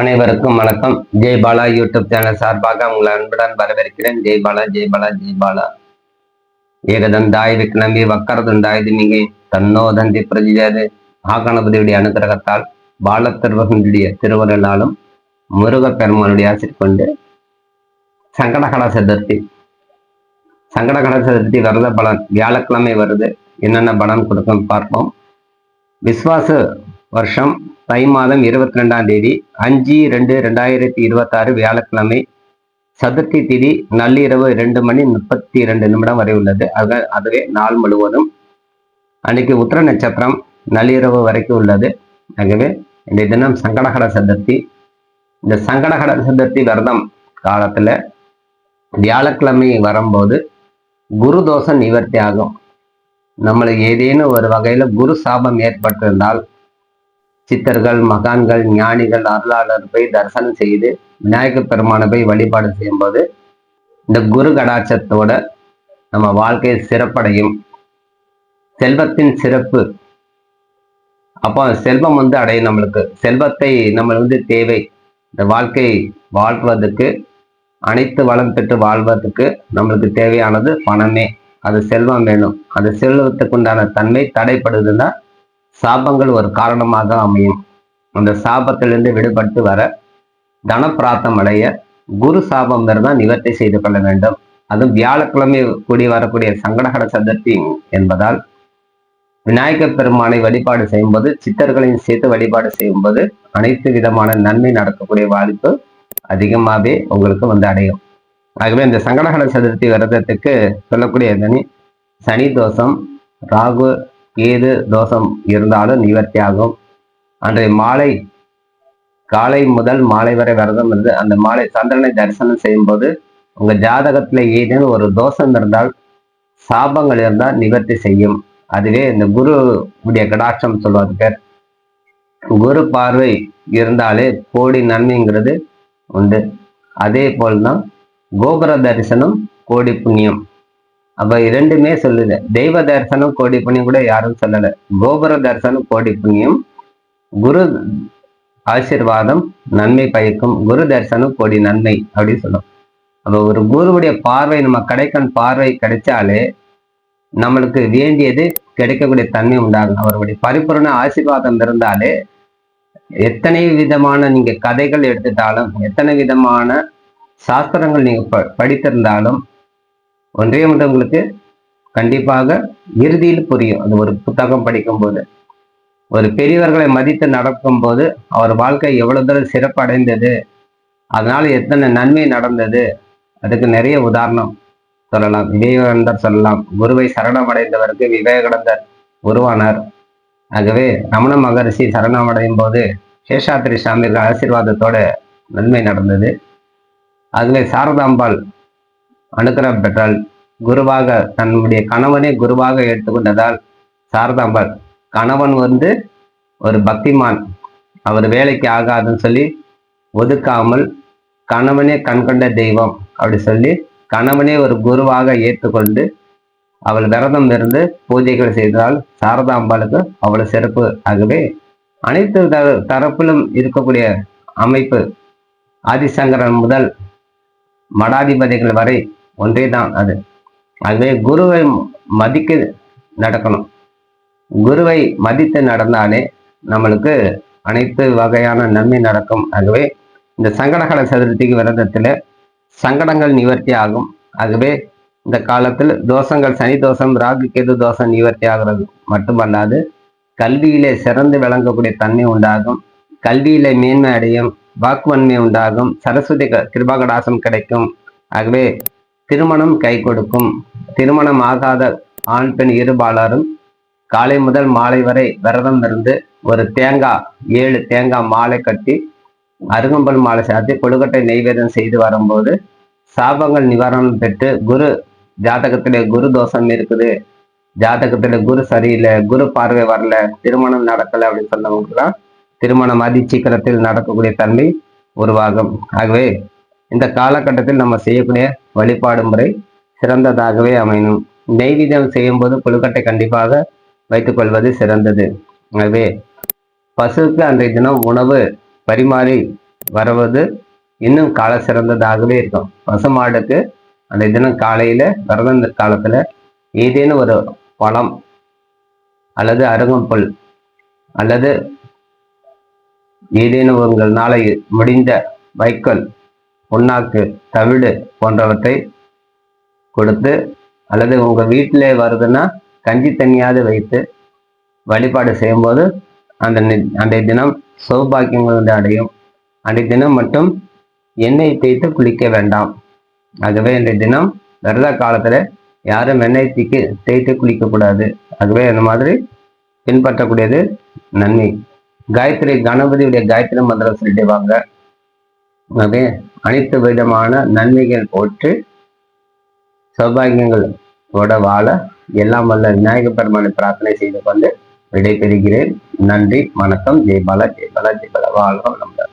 அனைவருக்கும் வணக்கம். Jai Bala YouTube channel சார்பாக உங்களை அன்புடன் வரவேற்கிறேன். ஜெய் பாலா ஜெய் பாலா ஜெய் பாலா. ஏகதந்தாய் விக்னம்பி வக்கரதுண்டாய் திமிகை தன்னோதந்தி பிரதிஜாது ஆகணபதியுடைய அனுகிரகத்தால் பாலத்திருவகனுடைய திருவருளாலும் முருகப்பெருமானுடைய பெருமானுடைய கொண்டு சங்கடகட சதுர்த்தி சங்கடகட சதுர்த்தி வரத பலன் வியாழக்கிழமை வருது. என்னென்ன பலன் கொடுக்கும் பார்ப்போம். விஸ்வாச வருஷம் தை மாதம் இருபத்தி ரெண்டாம் தேதி அஞ்சு ரெண்டு ரெண்டாயிரத்தி இருபத்தாறு வியாழக்கிழமை சதுர்த்தி திதி நள்ளிரவு ரெண்டு மணி முப்பத்தி ரெண்டு நிமிடம் வரை உள்ளது. ஆக அதுவே நாள் முழுவதும் அன்னைக்கு உத்திர நட்சத்திரம் நள்ளிரவு வரைக்கும் உள்ளது. ஆகவே இந்த தினம் சங்கடகர சதுர்த்தி. இந்த சங்கடகர சதுர்த்தி விரதம் காலத்தில் வியாழக்கிழமை வரும்போது குரு தோஷம் நிவர்த்தி ஆகும். நம்மளுக்கு ஏதேனும் ஒரு வகையில் குரு சாபம் ஏற்பட்டிருந்தால் சித்தர்கள் மகான்கள் ஞானிகள் அருளாளர் போய் தரிசனம் செய்து விநாயகப் பெருமானை போய் வழிபாடு செய்யும்போது இந்த குரு கடாட்சத்தோட நம்ம வாழ்க்கை சிறப்படையும். செல்வத்தின் சிறப்பு. அப்போ செல்வம் வந்து அடையும் நம்மளுக்கு. செல்வத்தை நம்மளுக்கு வந்து தேவை. இந்த வாழ்க்கை வாழ்வதற்கு அனைத்து வளம் பெற்று வாழ்வதற்கு நம்மளுக்கு தேவையானது பணமே. அது செல்வம் வேணும். அந்த செல்வத்துக்கு உண்டான தன்மை தடைப்படுதுன்னா சாபங்கள் ஒரு காரணமாக அமையும். அந்த சாபத்திலிருந்து விடுபட்டு வர தனப்பிராத்தம் அடைய குரு சாபம் தான் நிவர்த்தி செய்து கொள்ள வேண்டும். அதுவும் வியாழக்கிழமை கூடி வரக்கூடிய சங்கடகர சதுர்த்தி என்பதால் விநாயகர் பெருமானை வழிபாடு செய்யும்போது சித்தர்களையும் சேர்த்து வழிபாடு செய்யும்போது அனைத்து விதமான நன்மை நடக்கக்கூடிய வாய்ப்பு அதிகமாகவே உங்களுக்கு வந்து அடையும். ஆகவே இந்த சங்கடகர சதுர்த்தி விரதத்துக்கு சொல்லக்கூடிய தனி சனி தோஷம் ராகு கேது தோஷம் இருந்தாலும் நிவர்த்தி ஆகும் அன்றைய மாலை காலை முதல் மாலை வரை விரதம் இருந்து அந்த மாலை சந்திரனை தரிசனம் செய்யும் போது உங்க ஜாதகத்துல ஏதேனும் ஒரு தோஷம் இருந்தால் சாபங்கள் இருந்தால் நிவர்த்தி செய்யும். அதுவே இந்த குரு உடைய கடாட்சம் சொல்வது பேர். குரு பார்வை இருந்தாலே கோடி நன்மைங்கிறது உண்டு. அதே போல்தான் கோபுர தரிசனம் கோடி புண்ணியம். அப்ப இரண்டுமே சொல்லுது. தெய்வ தரிசனம் கோடி புண்ணியம் கூட யாரும் சொல்லல. கோபுர தரிசனம் கோடி புண்ணியம் குரு ஆசிர்வாதம் நன்மை பயக்கும் குரு தரிசனம் கோடி நன்மை அப்படின்னு சொல்லும் அப்ப ஒரு குருவுடைய பார்வை நம்ம கடைக்கண் பார்வை கிடைச்சாலே நம்மளுக்கு வேண்டியது கிடைக்கக்கூடிய தன்மை உண்டாகும். அவருடைய பரிபூர்ண ஆசீர்வாதம் இருந்தாலே எத்தனை விதமான நீங்க கதைகள் எடுத்துட்டாலும் எத்தனை விதமான சாஸ்திரங்கள் நீங்க ப படித்திருந்தாலும் ஒன்றே ஒன்று உங்களுக்கு கண்டிப்பாக இறுதியில் புரியும். அது ஒரு புத்தகம் படிக்கும்போது. ஒரு பெரியவர்களை மதித்து நடக்கும்போது அவர் வாழ்க்கை எவ்வளவு தூரம் சிறப்படைந்தது அதனால எத்தனை நன்மை நடந்தது அதுக்கு நிறைய உதாரணம் சொல்லலாம். விவேகானந்தர் சொல்லலாம். குருவை சரணமடைந்தவருக்கு விவேகானந்தர் உருவானார். ஆகவே ரமண மகரிஷி சரணமடையும் போது சேஷாத்திரி சாமிகள் ஆசீர்வாதத்தோட நன்மை நடந்தது. ஆகவே சாரதாம்பாள் அனுகிரகம் பெற்றால் குருவாக தன்னுடைய கணவனே குருவாக எடுத்துக்கொண்டதால் சாரதாம்பாள் கணவன் வந்து ஒரு பக்திமான். அவர் வேலைக்கு ஆகாதுன்னு சொல்லி ஒதுக்காமல் கணவனே கண்கண்ட தெய்வம் அப்படி சொல்லி கணவனே ஒரு குருவாக ஏற்றுக்கொண்டு அவள் விரதம் இருந்து பூஜைகள் செய்தால் சாரதாம்பாளுக்கு அவ்வளவு சிறப்பு. ஆகவே அனைத்து தரப்பிலும் இருக்கக்கூடிய அமைப்பு ஆதிசங்கரன் முதல் மடாதிபதிகள் வரை ஒன்றே தான் அது. அதுவே குருவை மதிக்க நடக்கணும். குருவை மதித்து நடந்தாலே நம்மளுக்கு அனைத்து வகையான நன்மை நடக்கும். ஆகவே இந்த சங்கடகர சதுர்த்திக்கு விரதத்துல சங்கடங்கள் நிவர்த்தி ஆகும். ஆகவே இந்த காலத்தில் தோஷங்கள் சனி தோஷம் ராகு கேது தோஷம் நிவர்த்தி ஆகிறது. மட்டுமல்லாது கல்வியிலே சிறந்து விளங்கக்கூடிய தன்மை உண்டாகும். கல்வியிலே மேன்மை அடையும் வாக்குவன்மை உண்டாகும் சரஸ்வதி கிருபாகடாசம் கிடைக்கும். ஆகவே திருமணம் கை கொடுக்கும். திருமணம் ஆகாத ஆண் பெண் இருபாலரும் காலை முதல் மாலை வரை விரதம் இருந்து ஒரு தேங்காய் ஏழு தேங்காய் மாலை கட்டி அருகம்பல் மாலை சாத்தி கொழுக்கட்டை நெய்வேதம் செய்து வரும்போது சாபங்கள் நிவாரணம் பெற்று குரு ஜாதகத்திலே குரு தோஷம் இருக்குது. ஜாதகத்துல குரு சரியில்லை குரு பார்வை வரல திருமணம் நடக்கல அப்படின்னு சொன்னவங்களுக்கு தான் திருமணம் அதி சீக்கிரத்தில் நடக்கக்கூடிய தன்மை உருவாகும். ஆகவே இந்த காலகட்டத்தில் நம்ம செய்யக்கூடிய வழிபாடு முறை சிறந்ததாகவே அமையணும். நெய்வேத்தியம் செய்யும்போது கொழுக்கட்டை கண்டிப்பாக வைத்துக் கொள்வது சிறந்தது. ஆகவே பசுவுக்கு அன்றைய தினம் உணவு பரிமாறி வருவது இன்னும் கால சிறந்ததாகவே இருக்கும். பசுமாடுக்கு அந்த தினம் காலையில விரதந்த காலத்துல ஏதேனும் ஒரு பழம் அல்லது அருகம்புல் அல்லது ஏதேனும் உங்கள் நாளை முடிந்த வைக்கோல் புண்ணாக்கு தவிடு போன்றவற்றை கொடுத்து அல்லது உங்க வீட்டிலே வருதுன்னா கஞ்சி தண்ணியாவது வைத்து வழிபாடு செய்யும்போது அந்த நி- அன்றைய தினம் சௌபாக்கியங்கள் வந்து அடையும். அன்றைய தினம் மட்டும் எண்ணெய் தேய்த்து குளிக்க வேண்டாம். ஆகவே இன்றைய தினம் விரத காலத்துல யாரும் எண்ணெய் தீக்கு தேய்த்து குளிக்க கூடாது. ஆகவே அந்த மாதிரி பின்பற்றக்கூடியது நன்மை. காயத்ரி கணபதியுடைய காயத்ரி மந்திரம் சொல்லிட்டு வாங்க. ஆகவே அனைத்து விதமான நன்மைகள் போற்று சௌபாகியங்களோட வாழ எல்லாம் வல்ல விநாயக பெருமானை பிரார்த்தனை செய்து கொண்டு விடைபெறுகிறேன். நன்றி வணக்கம். ஜெய்பாலா ஜெய்பாலா ஜெய்பாலா வாழ்வோம் நம்ம